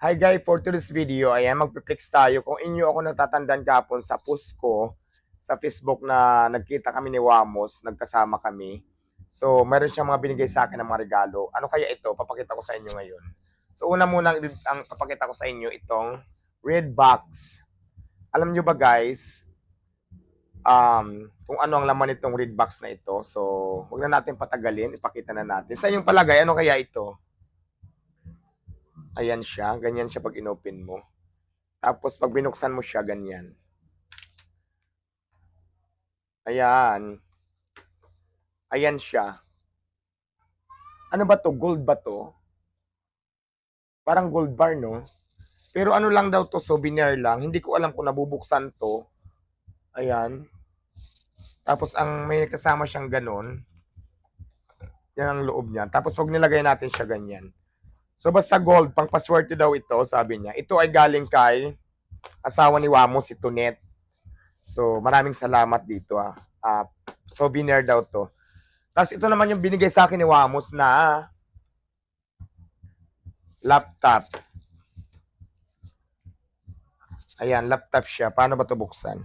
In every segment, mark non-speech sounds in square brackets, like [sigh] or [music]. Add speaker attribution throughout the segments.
Speaker 1: Hi guys, for today's video, ayan, magpiplex tayo. Kung inyo ako natatandaan kapon sa post ko, sa Facebook na nagkita kami ni Wamos, nagkasama kami. So, meron siyang mga binigay sa akin ng mga regalo. Ano kaya ito? Papakita ko sa inyo ngayon. So, una muna ang papakita ko sa inyo itong red box. Alam nyo ba guys, um, kung ano ang laman nitong red box na ito. So, huwag na natin patagalin, ipakita na natin. Sa inyong palagay, ano kaya ito? Ayan siya, ganyan siya pag inopen mo. Tapos pag binuksan mo siya, ganyan. Ayan. Ayan siya. Ano ba to? Gold ba to? Parang gold bar, no? Pero ano lang daw to, souvenir lang. Hindi ko alam kung nabubuksan to. Ayan. Tapos ang may kasama siyang ganon. Yan ang loob niya. Tapos pag nilagay natin siya ganyan. So basta gold, pang paswerte daw ito, sabi niya. Ito ay galing kay asawa ni Wamo, si Tunet. So maraming salamat dito ah. Ah, souvenir daw to. Tapos ito naman yung binigay sa akin ni Wamos na laptop. Ayan, laptop siya. Paano ba ito buksan?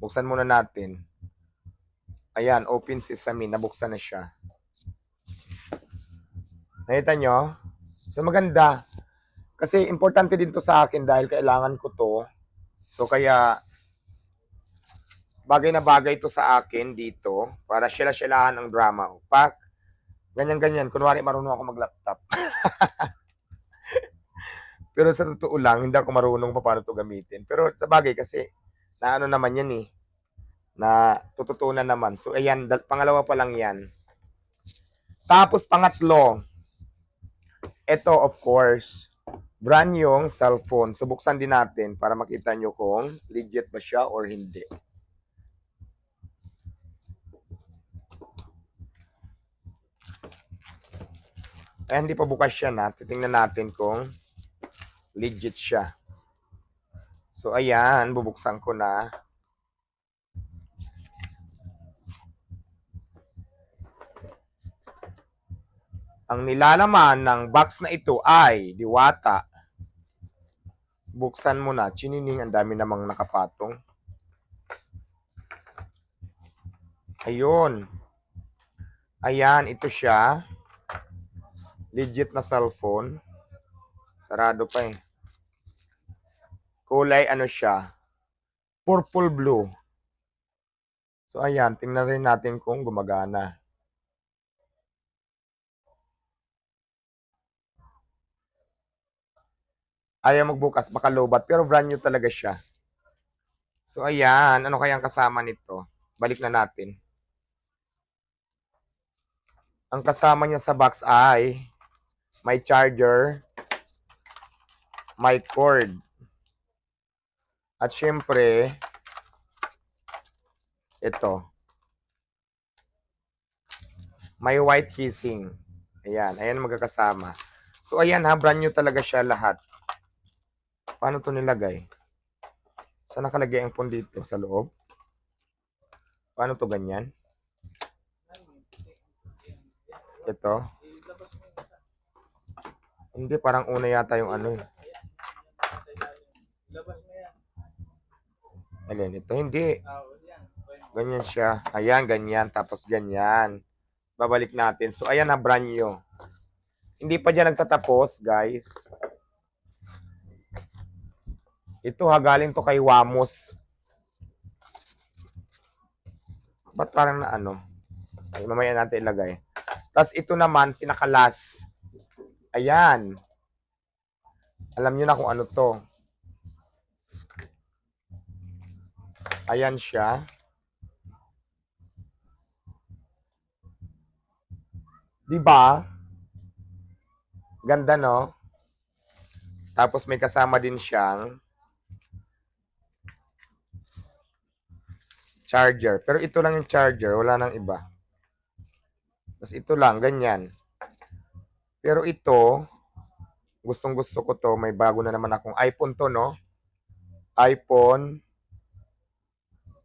Speaker 1: Buksan muna natin. Ayan, open sesame. Nabuksan na siya. Nakita nyo? So maganda. Kasi importante din to sa akin dahil kailangan ko to. So kaya bagay na bagay to sa akin dito para sila-silahan ang drama. Pak, ganyan-ganyan. Kunwari marunong ako mag-laptop. [laughs] Pero sa totoo lang, hindi ako marunong pa paano to gamitin. Pero sa bagay kasi, na ano naman yan eh, na tututunan naman. So ayan, pangalawa pa lang yan. Tapos pangatlo, ito, of course, brand yung cellphone. So, din natin para makita nyo kung legit ba siya or hindi. Ay, hindi pa bukas siya na. Titingnan natin kung legit siya. So, ayan, bubuksan ko na. Ang nilalaman ng box na ito ay diwata. Buksan mo na. Chinining, ang dami namang nakapatong. Ayun. Ayan, ito siya. Legit na cellphone. Sarado pa eh. Kulay ano siya? Purple blue. So ayan, tingnan rin natin kung gumagana. Ayaw magbukas, baka lobat, pero brand new talaga siya. So, ayan, ano kayang kasama nito? Balik na natin. Ang kasama niya sa box ay may charger, may cord, at syempre, ito. May white casing. Ayan, ayan magkakasama. So, ayan ha, brand new talaga siya lahat. Paano to nilagay? Saan nakalagay ang phone dito? Sa loob? Paano to ganyan? Ito? Hindi, parang una yata yung ano eh. Alin, ito hindi. Ganyan siya. Ayan, ganyan. Tapos ganyan. Babalik natin. So, ayan na, brand new. Hindi pa dyan nagtatapos, guys. Ito ha, galing to kay Wamos. Ba't parang na ano? Ay, mamaya natin ilagay. Tapos ito naman, pinakalas. Ayan. Alam nyo na kung ano to. Ayan siya. Di ba? Ganda, no? Tapos may kasama din siyang charger. Pero ito lang yung charger, wala nang iba. Tapos ito lang, ganyan. Pero ito, gustong gusto ko to, may bago na naman akong iPhone to, no? iPhone.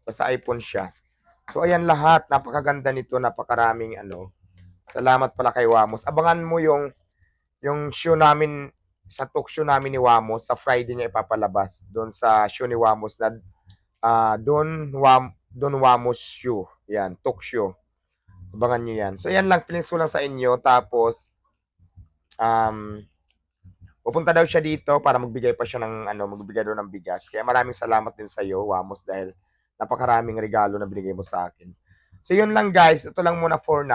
Speaker 1: Basta iPhone siya. So, ayan lahat. Napakaganda nito. Napakaraming ano. Salamat pala kay Wamos. Abangan mo yung yung show namin sa talk show namin ni Wamos, sa Friday niya ipapalabas. Doon sa show ni Wamos na ah Don, Wam, Don Wamos show. Yan, show. Abangan nyo yan. So, yan lang. Feelings ko lang sa inyo. Tapos, um, pupunta daw siya dito para magbigay pa siya ng, ano, magbigay daw ng bigas. Kaya maraming salamat din sa iyo, Wamos, dahil napakaraming regalo na binigay mo sa akin. So, yun lang guys. Ito lang muna for now.